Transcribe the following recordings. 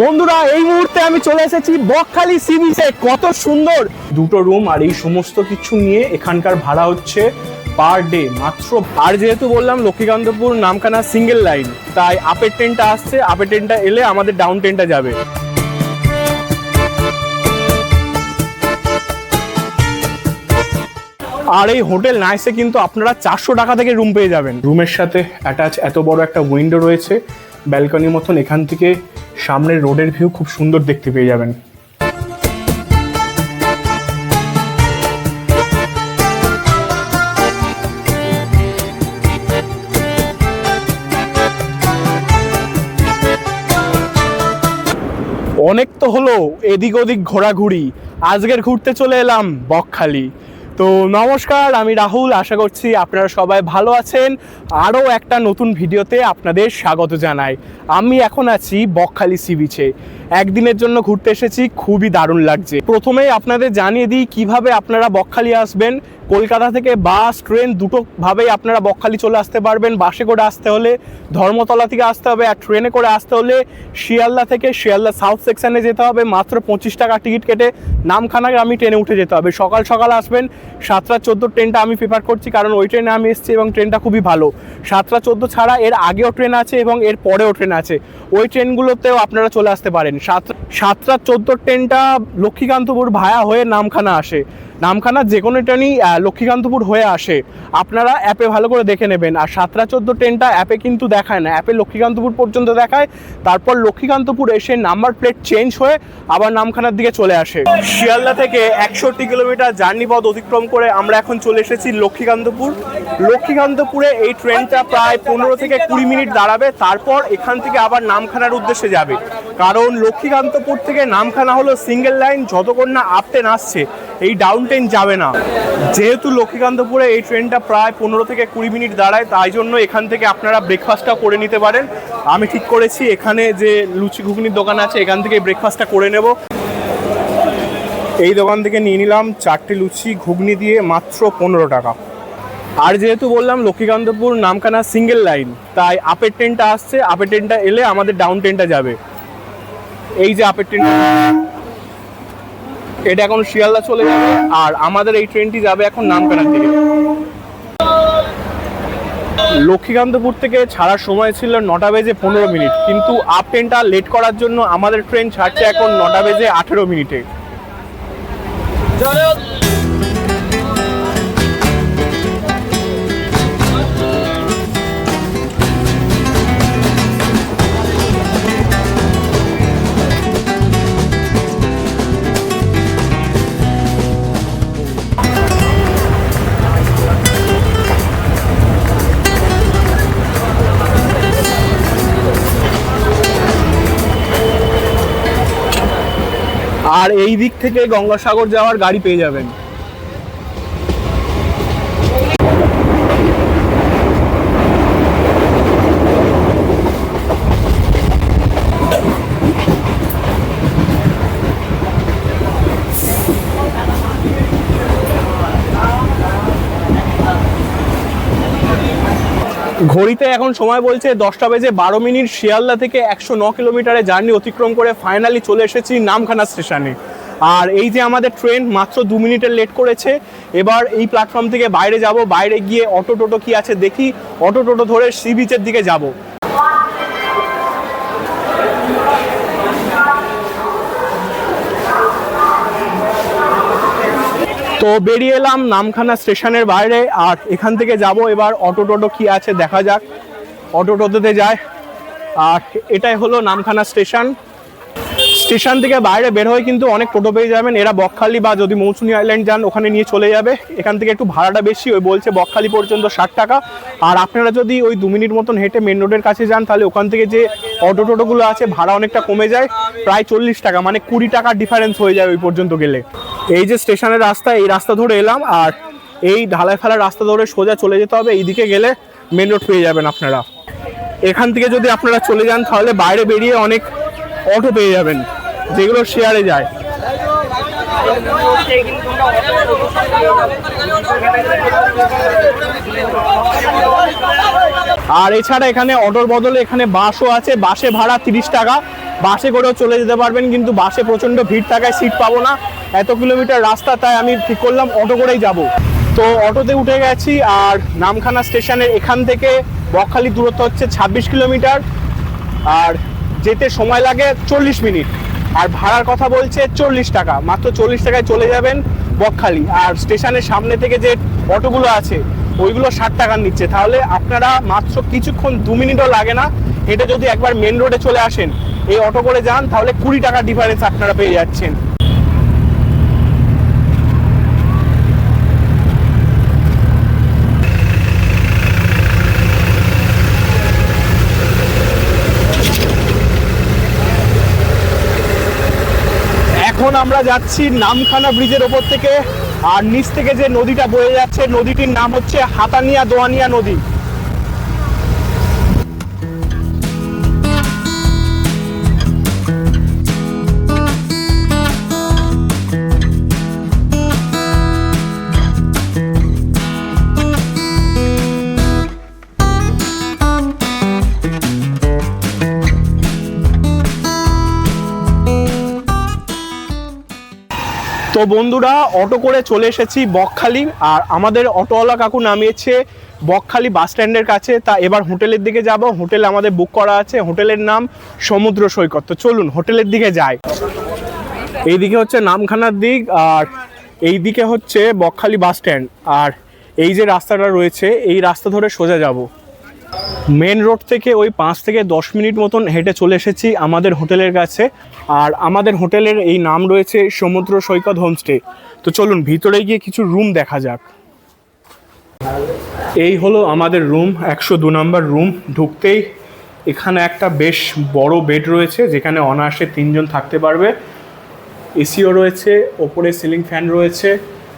বন্ধুরা, এই মুহূর্তে আমি চলে এসেছি বকখালি সি বিচে কত সুন্দর। দুটো রুম আর এই সমস্ত কিছু নিয়ে এখানকার ভাড়া হচ্ছে পার ডে মাত্র আর যেহেতু বললাম, লক্ষ্মীকান্তপুর নামখানা সিঙ্গেল লাইন তাই আপের ট্রেনটা আসছে আপের ট্রেনটা এলে আমাদের ডাউন ট্রেনটা যাবে। আর এই হোটেল নাইসে কিন্তু আপনারা চারশো টাকা থেকে রুম পেয়ে যাবেন। রুমের সাথে অ্যাটাচ এত বড় একটা উইন্ডো রয়েছে। ব্যালকনির মতন এখান থেকে সামনের রোডের ভিউ খুব সুন্দর দেখতে পেয়ে যাবেন। অনেক তো হলো এদিক ওদিক ঘোরাঘুরি। আজকের ঘুরতে চলে এলাম বকখালি। তো নমস্কার, আমি রাহুল। আশা করছি আপনারা সবাই ভালো আছেন। আরও একটা নতুন ভিডিওতে আপনাদের স্বাগত জানাই। আমি এখন আছি বকখালি সি বিচে। একদিনের জন্য ঘুরতে এসেছি, খুবই দারুণ লাগছে। প্রথমেই আপনাদের জানিয়ে দিই, কীভাবে আপনারা বকখালি আসবেন? কলকাতা থেকে বাস, ট্রেন, দুটো ভাবেই আপনারা বকখালি চলে আসতে পারবেন। বাসে করে আসতে হলে, ধর্মতলা থেকে আসতে হবে আর ট্রেনে করে আসতে হলে শিয়ালদা থেকে শিয়ালদা সাউথ সেকশানে যেতে হবে। মাত্র পঁচিশ টাকা টিকিট কেটে নামখানায় আমি ট্রেনে উঠে যেতে হবে। সকাল সকাল আসবেন সাতটা চোদ্দ ট্রেনটা আমি প্রিফার করছি, কারণ ওই ট্রেনে আমি এসেছি এবং ট্রেনটা খুবই ভালো। সাতটা চোদ্দ ছাড়া এর আগেও ট্রেন আছে এবং এর পরেও ট্রেন আছে। ওই ট্রেনগুলোতেও আপনারা চলে আসতে পারেন। সাত সাতটা চোদ্দোর ট্রেনটা লক্ষ্মীকান্তপুর ভায়া হয়ে নামখানা আসে। নামখানা যে কোনো ট্রেনই লক্ষ্মীকান্তপুর হয়ে আসে। আপনারা অ্যাপে ভালো করে দেখে নেবেন। আর সাতটা চোদ্দ ট্রেনটা অ্যাপে কিন্তু দেখায় না। অ্যাপে লক্ষ্মীকান্তপুর পর্যন্ত দেখায়। তারপর লক্ষ্মীকান্তপুর এসে নাম্বার প্লেট চেঞ্জ হয়ে আবার নামখানার দিকে চলে আসে। শিয়ালদা থেকে একষট্টি কিলোমিটার জার্নি পথ অতিক্রম করে আমরা এখন চলে এসেছি লক্ষ্মীকান্তপুর। লক্ষ্মীকান্তপুরে এই ট্রেনটা প্রায় পনেরো থেকে কুড়ি মিনিট দাঁড়াবে। তারপর এখান থেকে আবার নামখানার উদ্দেশ্যে যাবে। কারণ লক্ষ্মীকান্তপুর থেকে নামখানা হলো সিঙ্গেল লাইন, যতক্ষণ না আপ ট্রেন আসছে এই ডাউন ট্রেন যাবে না। যেহেতু লক্ষ্মীকান্তপুরে এই ট্রেনটা প্রায় পনেরো থেকে কুড়ি মিনিট দাঁড়ায়, তাই জন্য এখান থেকে আপনারা ব্রেকফাস্টটা করে নিতে পারেন। আমি ঠিক করেছি, এখানে যে লুচি ঘুগনির দোকান আছে, এখান থেকে ব্রেকফাস্টটা করে নেব। এই দোকান থেকে নিয়ে নিলাম চারটে লুচি ঘুগনি দিয়ে মাত্র পনেরো টাকা। আর যেহেতু বললাম লক্ষ্মীকান্তপুর নামখানা সিঙ্গেল লাইন তাই আপের ট্রেনটা আসছে আপের ট্রেনটা এলে আমাদের ডাউন ট্রেনটা যাবে। এই যে আপের ট্রেনটা এটা এখন শিয়ালদা চলে যাবে, আর আমাদের এই ট্রেনটি যাবে এখন নামকানার দিকে। লক্ষ্মীকান্তপুর থেকে ছাড়ার সময় ছিল নটা বেজে পনেরো মিনিট, কিন্তু আপ ট্রেনটা লেট করার জন্য আমাদের ট্রেন ছাড়ছে এখন নটা বেজে আঠেরো মিনিটে। এই দিক থেকে গঙ্গাসাগর যাওয়ার গাড়ি পেয়ে যাবেন। ঘড়িতে এখন সময় বলছে দশটা বেজে বারো মিনিট শিয়ালদা থেকে একশো ন কিলোমিটারে জার্নি অতিক্রম করে ফাইনালি চলে এসেছি নামখানা স্টেশনে আর এই যে আমাদের ট্রেন মাত্র দু মিনিটের লেট করেছে, এবার এই প্ল্যাটফর্ম থেকে বাইরে যাব, বাইরে গিয়ে অটো টোটো কি আছে দেখি অটো টোটো ধরে সি বিচের দিকে যাব। তো বেরিয়ে এলাম নামখানা স্টেশনের বাইরে, আর এখান থেকে যাব এবার অটো টোটো কি আছে দেখা যাক। অটো টোটোতে যায় আর এটাই হলো নামখানা স্টেশন। স্টেশন থেকে বাইরে বের হয়ে কিন্তু অনেক টোটো পেয়ে যাবেন। এরা বকখালি বা যদি মৌসুমী আইল্যান্ড যান, ওখানে নিয়ে চলে যাবে। এখান থেকে একটু ভাড়াটা বেশি, ওই বলছে বকখালি পর্যন্ত ষাট টাকা। আর আপনারা যদি ওই দু মিনিট মতন হেঁটে মেন রোডের কাছে যান, তাহলে ওখান থেকে যে অটো টোটোগুলো আছে, ভাড়া অনেকটা কমে যায়। প্রায় চল্লিশ টাকা মানে কুড়ি টাকার ডিফারেন্স হয়ে যায় ওই পর্যন্ত গেলে। এই যে স্টেশনের রাস্তা, এই রাস্তা ধরে এলাম আর এই ঢালাই ফেলার রাস্তা ধরে সোজা চলে যেতে হবে। এইদিকে গেলে মেন রোড পেয়ে যাবেন আপনারা। এখান থেকে যদি আপনারা চলে যান, তাহলে বাইরে বেরিয়ে অনেক অটো পেয়ে যাবেন, যেগুলো শেয়ারে যায়। আর এছাড়া এখানে অটোর বদলে এখানে বাসও আছে। বাসে ভাড়া তিরিশ টাকা। বাসে করেও চলে যেতে পারবেন, কিন্তু বাসে প্রচণ্ড ভিড় থাকায় সিট পাবো না। এত কিলোমিটার রাস্তা, তাই আমি ঠিক করলাম অটো করেই যাব। তো অটোতে উঠে গেছি, আর নামখানা স্টেশনের এখান থেকে বকখালি দূরত্ব হচ্ছে ছাব্বিশ কিলোমিটার, আর যেতে সময় লাগে চল্লিশ মিনিট। আর ভাড়ার কথা বলছে চল্লিশ টাকা, মাত্র চল্লিশ টাকায় চলে যাবেন বকখালি। আর স্টেশনের সামনে থেকে যে অটোগুলো আছে, ওইগুলো ষাট টাকা নিচ্ছে। তাহলে আপনারা মাত্র কিছুক্ষণ দু মিনিটও লাগে না। হেঁটে যদি একবার মেন রোডে চলে আসেন, এই অটো করে যান, তাহলে কুড়ি টাকা ডিফারেন্স আপনারা পেয়ে যাচ্ছেন। এখন আমরা যাচ্ছি নামখানা ব্রিজের ওপর থেকে। আর নিচ থেকে যে নদীটা বয়ে যাচ্ছে, নদীটির নাম হচ্ছে হাতানিয়া দোয়ানিয়া নদী। তো বন্ধুরা, অটো করে চলে এসেছি বকখালি। আর আমাদের অটোওয়ালা কাকু নামিয়েছে বকখালি বাস স্ট্যান্ডের কাছে। তা এবার হোটেলের দিকে যাব। হোটেল আমাদের বুক করা আছে। হোটেলের নাম সমুদ্র সৈকত। তো চলুন, হোটেলের দিকে যাই। এইদিকে হচ্ছে নামখানার দিক, আর এই দিকে হচ্ছে বকখালি বাস স্ট্যান্ড। আর এই যে রাস্তাটা রয়েছে, এই রাস্তা ধরে সোজা যাব। মেন রোড থেকে ওই পাঁচ থেকে দশ মিনিট মতন হেঁটে চলে এসেছি আমাদের হোটেলের কাছে। আর আমাদের হোটেলের এই নাম রয়েছে সমুদ্র সৈকত হোমস্টে। তো চলুন, ভিতরে গিয়ে কিছু রুম দেখা যাক। এই হলো আমাদের রুম, একশো দু নম্বর রুম। ঢুকতেই এখানে একটা বেশ বড় বেড রয়েছে, যেখানে অনায়াসে তিনজন থাকতে পারবে। এসিও রয়েছে, ওপরে সিলিং ফ্যান রয়েছে,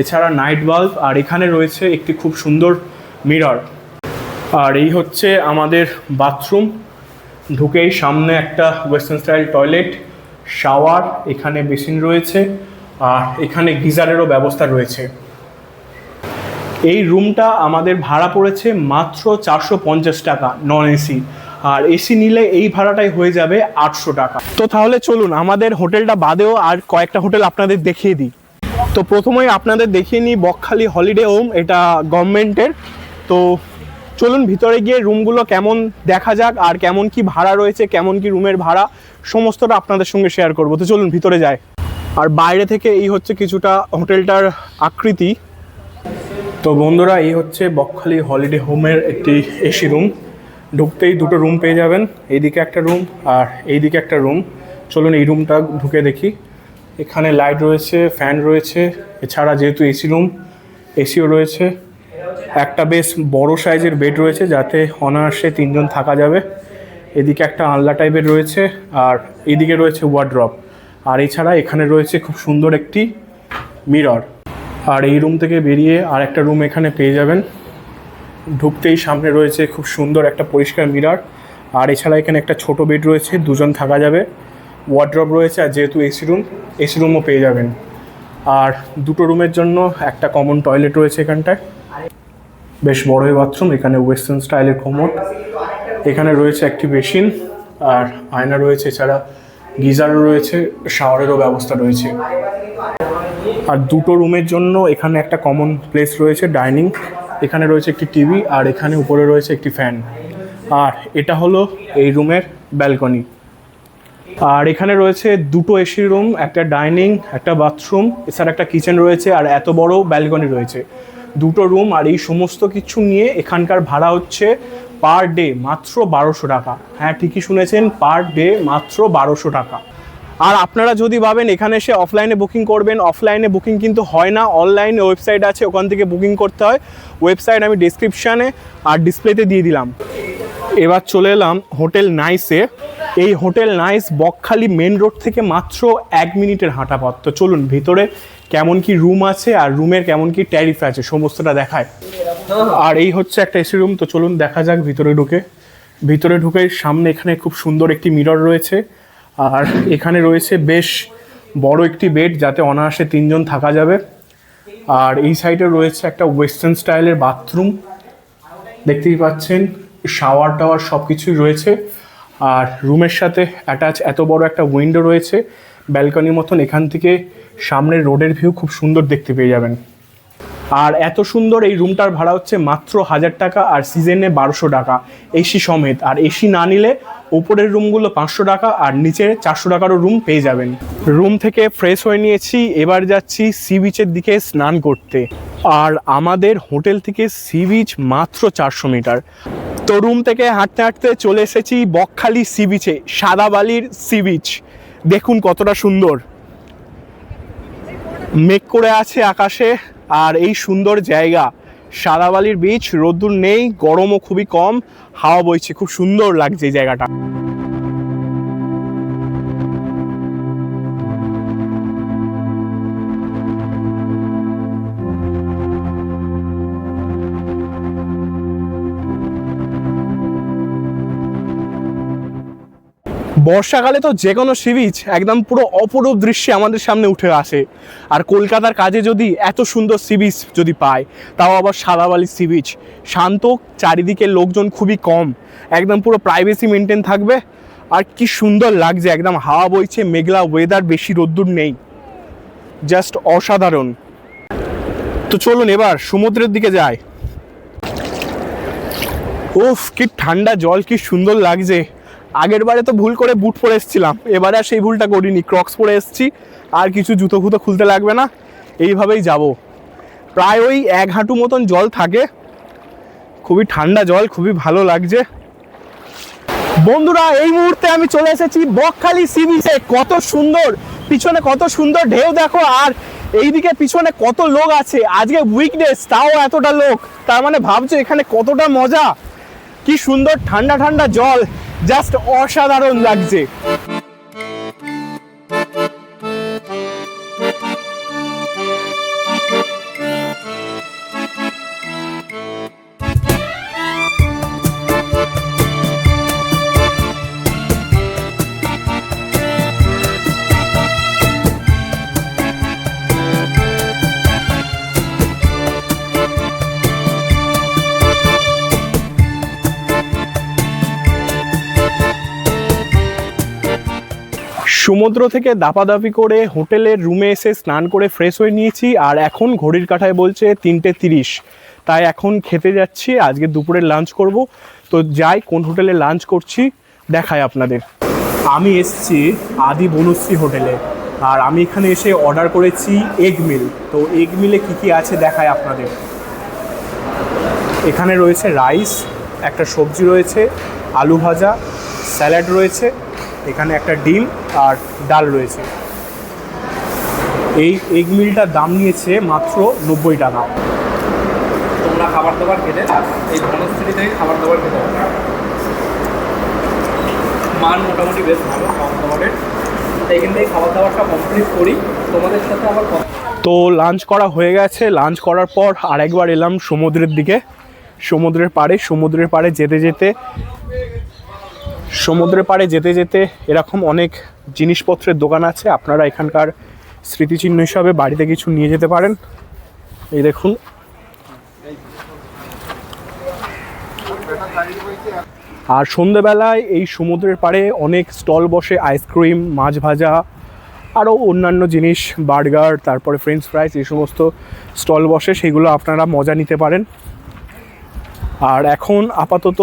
এছাড়া নাইট বাল্ব, আর এখানে রয়েছে একটি খুব সুন্দর মিরর। আর এই হচ্ছে আমাদের বাথরুম। ঢুকেই সামনে একটা ওয়েস্টার্ন স্টাইল টয়লেট শাওয়ার এখানে বেসিন রয়েছে, আর এখানে গিজারেরও ব্যবস্থা রয়েছে। এই রুমটা আমাদের ভাড়া পড়েছে মাত্র চারশো পঞ্চাশ টাকা নন এসি আর এসি নিলে এই ভাড়াটাই হয়ে যাবে আটশো টাকা। তো তাহলে চলুন, আমাদের হোটেলটা বাদেও আর কয়েকটা হোটেল আপনাদের দেখিয়ে দিই। তো প্রথমেই আপনাদের দেখিয়ে নিই বকখালি হলিডে হোম এটা গভর্নমেন্টের তো চলুন ভিতরে গিয়ে রুমগুলো কেমন দেখা যাক, আর কেমন কি ভাড়া রয়েছে, কেমন কি রুমের ভাড়া, সমস্তটা আপনাদের সঙ্গে শেয়ার করব। তো চলুন ভিতরে যাই। আর বাইরে থেকে এই হচ্ছে কিছুটা হোটেলটার আকৃতি। তো বন্ধুরা, এই হচ্ছে বকখালি হলিডে হোমের একটি এসি রুম। ঢুকতেই দুটো রুম পেয়ে যাবেন, এইদিকে একটা রুম আর এইদিকে একটা রুম। চলুন এই রুমটা ঢুকে দেখি। এখানে লাইট রয়েছে ফ্যান রয়েছে, এছাড়া যেহেতু এসি রুম এসিও রয়েছে। একটা বেশ বড় সাইজের বেড রয়েছে যাতে অনায়াসে তিনজন থাকা যাবে। এদিকে একটা আনলা টাইপের রয়েছে আর এদিকে রয়েছে ওয়ার্ড্রপ আর এছাড়া এখানে রয়েছে খুব সুন্দর একটি মিরর আর এই রুম থেকে বেরিয়ে আর একটা রুম এখানে পেয়ে যাবেন। ঢুকতেই সামনে রয়েছে খুব সুন্দর একটা পরিষ্কার মিরর আর এছাড়া এখানে একটা ছোট বেড রয়েছে, দুজন থাকা যাবে। ওয়ার্ড্রপ রয়েছে আর যেহেতু এসি রুম এসি রুমও পেয়ে যাবেন। আর দুটো রুমের জন্য একটা কমন টয়লেট রয়েছে এখানটায়। বেশ বড়ই বাথরুম, এখানে ওয়েস্টার্ন স্টাইলের কোমোট এখানে রয়েছে একটি বেসিন আর আয়না রয়েছে, এছাড়া গিজারও রয়েছে শাওয়ারেরও ব্যবস্থা রয়েছে। আর দুটো রুমের জন্য এখানে একটা কমন প্লেস রয়েছে ডাইনিং এখানে রয়েছে একটি টিভি আর এখানে উপরে রয়েছে একটি ফ্যান আর এটা হলো এই রুমের ব্যালকনি আর এখানে রয়েছে দুটো এসি রুম একটা ডাইনিং একটা বাথরুম এছাড়া একটা কিচেন রয়েছে, আর এত বড় ব্যালকনি রয়েছে। দুটো রুম আর এই সমস্ত কিছু নিয়ে এখানকার ভাড়া হচ্ছে পার ডে মাত্র বারোশো টাকা। হ্যাঁ ঠিকই শুনেছেন পার ডে মাত্র বারোশো টাকা। আর আপনারা যদি ভাবেন এখানে এসে অফলাইনে বুকিং করবেন অফলাইনে বুকিং কিন্তু হয় না অনলাইনে ওয়েবসাইট আছে, ওখান থেকে বুকিং করতে হয়। ওয়েবসাইট আমি ডিসক্রিপশানে আর ডিসপ্লেতে দিয়ে দিলাম। এবার চলে এলাম হোটেল নাইসে। এই hotel Nice Bakkhali main road থেকে মাত্র এক মিনিটের হাঁটা পথ। তো চলুন, ভিতরে কেমন কি রুম আছে আর রুমের কেমন কি ট্যারিফ আছে, সমস্তটা দেখায়। আর এই হচ্ছে একটা এসি রুম, তো চলুন দেখা যাক ভিতরে ঢুকে। ভিতরে ঢুকে সামনে এখানে খুব সুন্দর একটি মিরর রয়েছে। আর এখানে রয়েছে বেশ বড় একটি বেড, যাতে অনায়াসে তিনজন থাকা যাবে। আর এই সাইডে রয়েছে একটা ওয়েস্টার্ন স্টাইলের বাথরুম। দেখতেই পাচ্ছেন শাওয়ার টাওয়ার সব কিছুই রয়েছে। আর রুমের সাথে অ্যাটাচ এত বড় একটা উইন্ডো রয়েছে। ব্যালকনির মতন এখান থেকে সামনের রোডের ভিউ খুব সুন্দর দেখতে পেয়ে যাবেন। আর এত সুন্দর এই রুমটার ভাড়া হচ্ছে মাত্র হাজার টাকা আর সিজনে বারোশো টাকা। এসি সমেত। আর এসি না নিলে উপরের রুমগুলো পাঁচশো টাকা আর নিচে চারশো টাকারও রুম পেয়ে যাবেন। রুম থেকে ফ্রেশ হয়ে নিয়েছি, এবার যাচ্ছি সি বিচের দিকে স্নান করতে। আর আমাদের হোটেল থেকে সি বিচ মাত্র চারশো মিটার। তো রুম থেকে হাঁটতে হাঁটতে চলে এসেছি বকখালি সি বিচে সাদা বালির সি বিচ দেখুন কতটা সুন্দর। মেঘ করে আছে আকাশে। আর এই সুন্দর জায়গা, সাদাবালির বীচ রোদ্দুর নেই, গরমও খুবই কম, হাওয়া বইছে, খুব সুন্দর লাগছে এই জায়গাটা। বর্ষাকালে তো যে কোনো সি বিচ একদম পুরো অপরূপ দৃশ্যে আমাদের সামনে উঠে আসে। আর কলকাতার কাজে যদি এত সুন্দর সি বিচ যদি পায়, তাও আবার সাদাবালি সি বিচ শান্ত, চারিদিকে লোকজন খুবই কম। একদম পুরো প্রাইভেসি মেনটেন থাকবে। আর কি সুন্দর লাগছে, একদম হাওয়া বইছে, মেঘলা ওয়েদার বেশি রোদ্দুর নেই। জাস্ট অসাধারণ। তো চলুন এবার সমুদ্রের দিকে যাই। ওফ কি ঠান্ডা জল, কি সুন্দর লাগছে। আগের বারে তো ভুল করে বুট পরে এসেছিলাম। এবারে আর সেই ভুলটা করিনি। ক্রক্স পরে এসেছি। আর কিছু জুতো ফুতো খুলতে লাগবে না। এইভাবেই যাব। প্রায় ওই এক হাঁটু মতন জল থাকে। খুবই ঠান্ডা জল, খুবই ভালো লাগছে। বন্ধুরা, এই মুহূর্তে আমি চলে এসেছি বকখালি সি বিচে কত সুন্দর, পিছনে কত সুন্দর ঢেউ দেখো। আর এইদিকে পিছনে কত লোক আছে। আজকে উইকডেস তাও এতটা লোক। তার মানে ভাবছ এখানে কতটা মজা? কি সুন্দর ঠান্ডা ঠান্ডা জল। জাস্ট অসাধারণ লাগছে। সমুদ্র থেকে দাপাদাপি করে হোটেলের রুমে এসে স্নান করে ফ্রেশ হয়ে নিয়েছি, আর এখন ঘড়ির কাঁটায় বলছে তিনটে তিরিশ। তাই এখন খেতে যাচ্ছি, আজকে দুপুরে লাঞ্চ করব। তো যাই, কোন হোটেলে লাঞ্চ করছি, দেখাই আপনাদের। আমি এসছি আদি বনশ্রী হোটেলে, আর আমি এখানে এসে অর্ডার করেছি এগ মিল তো এগ মিলে কী কী আছে দেখায় আপনাদের। এখানে রয়েছে রাইস একটা সবজি রয়েছে, আলু ভাজা স্যালাড রয়েছে এখানে একটা ডিম আর ডাল রয়েছে। এই এগ মিলটার দাম নিয়েছে মাত্র নব্বই টাকা। তোমরা খাবার দাবার খেতে এই বনশ্রী থেকে খাবার দাবার খেতে হবে। মান মোটামুটি বেশ ভালো খাবার দাবারের। এখান থেকে খাবার দাবারটা কমপ্লিট করি। তোমাদের সাথে আবার তো লাঞ্চ করা হয়ে গেছে। লাঞ্চ করার পর আরেকবার এলাম সমুদ্রের দিকে। সমুদ্রের পাড়ে সমুদ্রের পাড়ে যেতে যেতে সমুদ্রের পাড়ে যেতে যেতে এরকম অনেক জিনিসপত্রের দোকান আছে। আপনারা এখানকার স্মৃতিচিহ্ন হিসাবে বাড়িতে কিছু নিয়ে যেতে পারেন। এই দেখুন। আর সন্ধেবেলায় এই সমুদ্রের পাড়ে অনেক স্টল বসে, আইসক্রিম, মাছ ভাজা, আরও অন্যান্য জিনিস, বার্গার, তারপরে ফ্রেঞ্চ ফ্রাইস, এই সমস্ত স্টল বসে, সেগুলো আপনারা মজা নিতে পারেন। আর এখন আপাতত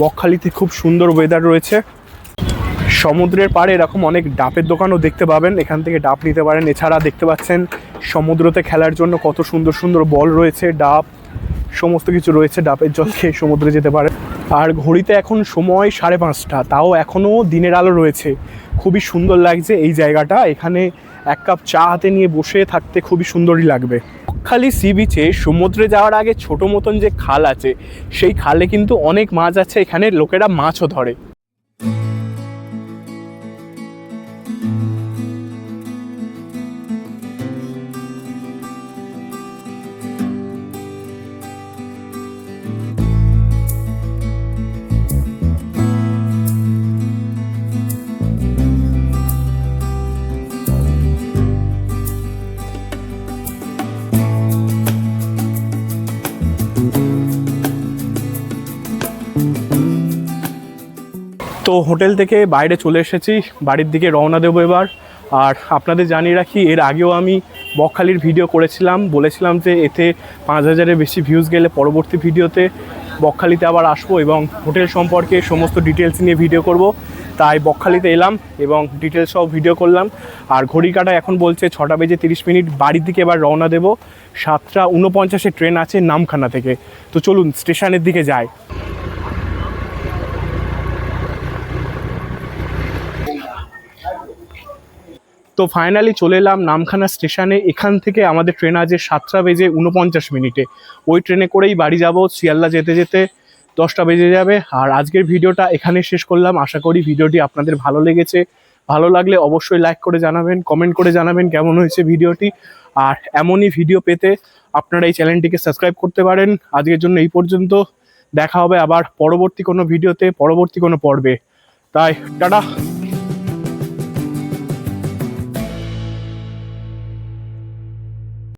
বকখালিতে খুব সুন্দর ওয়েদার রয়েছে। সমুদ্রের পাড়ে এরকম অনেক ডাবের দোকানও দেখতে পাবেন। এখান থেকে ডাব নিতে পারেন। এছাড়া দেখতে পাচ্ছেন সমুদ্রতে খেলার জন্য কত সুন্দর সুন্দর বল রয়েছে, ডাব, সমস্ত কিছু রয়েছে ডাবের জল খেয়ে সমুদ্রে যেতে পারে। আর ঘড়িতে এখন সময় সাড়ে পাঁচটা, তাও এখনও দিনের আলো রয়েছে। খুবই সুন্দর লাগছে এই জায়গাটা। এখানে এক কাপ চা হাতে নিয়ে বসে থাকতে খুবই সুন্দরই লাগবে। খালি সি বিচে সমুদ্রে যাওয়ার আগে ছোট মতন যে খাল আছে, সেই খালে কিন্তু অনেক মাছ আছে, এখানে লোকেরা মাছও ধরে। তো হোটেল থেকে বাইরে চলে এসেছি, বাড়ির দিকে রওনা দেবো এবার। আর আপনাদের জানিয়ে রাখি, এর আগেও আমি বকখালির ভিডিও করেছিলাম, বলেছিলাম যে এতে পাঁচ হাজারের বেশি ভিউজ গেলে পরবর্তী ভিডিওতে বকখালিতে আবার আসব এবং হোটেল সম্পর্কে সমস্ত ডিটেলস নিয়ে ভিডিও করব। তাই বকখালিতে এলাম এবং ডিটেলস সব ভিডিও করলাম। আর ঘড়ি কাটা এখন বলছে ছটা বেজে তিরিশ মিনিট, বাড়ির দিকে এবার রওনা দেবো। সাতটা উনপঞ্চাশে ট্রেন আছে নামখানা থেকে। তো চলুন, স্টেশনের দিকে যাই। তো ফাইনালি চলে এলাম নামখানা স্টেশনে এখান থেকে আমাদের ট্রেন আছে সাতটা বেজে উনপঞ্চাশ মিনিটে। ওই ট্রেনে করেই বাড়ি যাব শিয়ালদা যেতে যেতে। দশটা বেজে যাবে। আর আজকের ভিডিওটা এখানে শেষ করলাম। আশা করি ভিডিওটি আপনাদের ভালো লেগেছে। ভালো লাগলে অবশ্যই লাইক করে জানাবেন কমেন্ট করে জানাবেন কেমন হয়েছে ভিডিওটি। আর এমনই ভিডিও পেতে আপনারা এই চ্যানেলটিকে সাবস্ক্রাইব করতে পারেন। আজকের জন্য এই পর্যন্ত। দেখা হবে আবার পরবর্তী কোনো ভিডিওতে পরবর্তী কোনো পর্বে। তাই, টাটা।